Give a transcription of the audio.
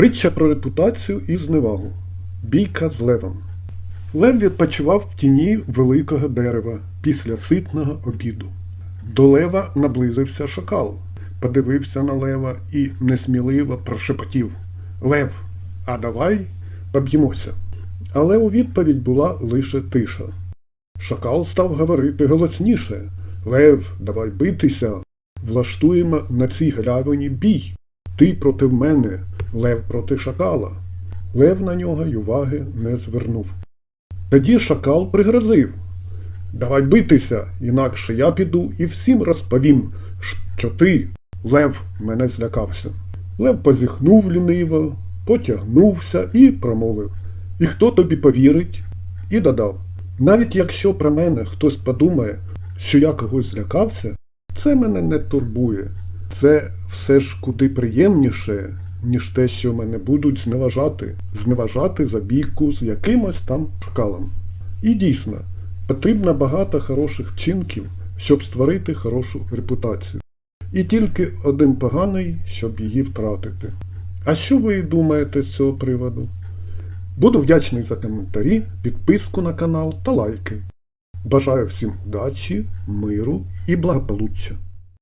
Притча про репутацію і зневагу. Бійка з левом. Лев відпочивав в тіні великого дерева після ситного обіду. До лева наблизився шакал, подивився на лева і несміливо прошепотів Лев, а давай поб'ємося. Але у відповідь була лише тиша. Шакал став говорити голосніше Лев, давай битися. Влаштуємо на цій галявині бій. Ти проти мене, лев проти шакала. Лев на нього й уваги не звернув. Тоді шакал пригрозив. Давай битися, інакше я піду і всім розповім, що ти, лев, мене злякався. Лев позіхнув ліниво, потягнувся і промовив. І хто тобі повірить? І додав. Навіть якщо про мене хтось подумає, що я когось злякався, це мене не турбує. Це все ж куди приємніше, ніж те, що мене будуть зневажати, зневажати за бійку з якимось там шкалом. І дійсно, потрібно багато хороших вчинків, щоб створити хорошу репутацію. І тільки один поганий, щоб її втратити. А що ви думаєте з цього приводу? Буду вдячний за коментарі, підписку на канал та лайки. Бажаю всім удачі, миру і благополуччя.